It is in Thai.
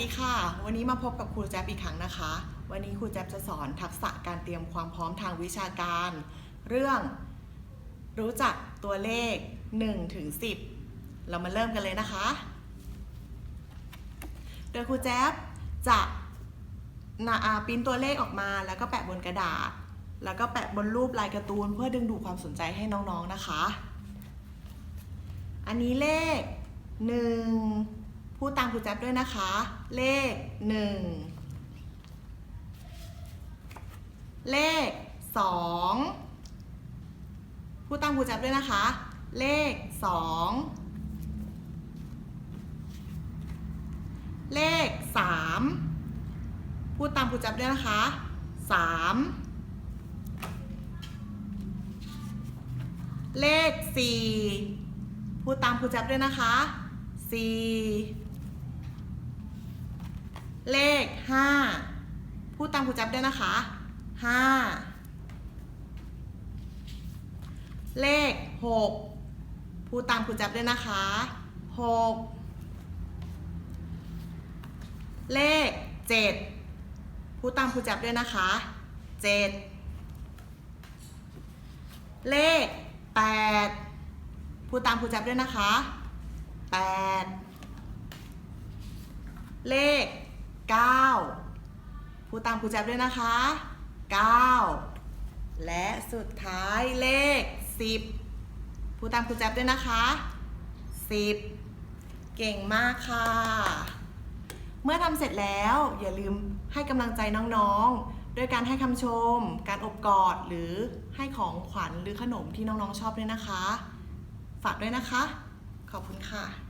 ดีค่ะ วันนี้มาพบกับครูแจ๊บอีกครั้งนะคะ วันนี้ครูแจ๊บจะสอนทักษะการเตรียมความพร้อมทางวิชาการ เรื่องรู้จักตัวเลข1ถึง10 เรามาเริ่มกันเลยนะคะ โดยครูแจ๊บจะนาอาปิ้นตัวเลขออกมา แล้วก็แปะบนกระดาษ แล้วก็แปะบนรูปลายการ์ตูน เพื่อดึงดูดความสนใจให้น้องๆนะคะ อันนี้เลข 1 พูดตามครูแจ๊บด้วยนะคะ เลข 1 เลข 2 พูดตามครูแจ๊บด้วยนะคะ เลข 2 เลข 3 พูดตามครูแจ๊บด้วยนะคะ 3 เลข 4 พูดตามครูแจ๊บด้วยนะคะ 4 เลข 5 พูดตามครูแจ๊บด้วยนะคะ 5 เลข 6 พูดตามครูแจ๊บด้วยนะคะ 6 เลข 7 พูดตามครูแจ๊บด้วยนะคะ 7 เลข 8 พูดตามครูแจ๊บด้วยนะคะ 8 เลข 9พูดตามครูแจ๊บด้วยนะคะ 9 และสุดท้ายเลข 10พูดตามครูแจ๊บด้วยนะคะ 10 เก่งมากค่ะ เมื่อทำเสร็จแล้วอย่าลืมให้กำลังใจน้องๆ ด้วยการให้คำชม การอบกอดหรือให้ของขวัญหรือขนมที่น้องๆชอบด้วยนะคะ ฝากด้วยนะคะ ขอบคุณค่ะ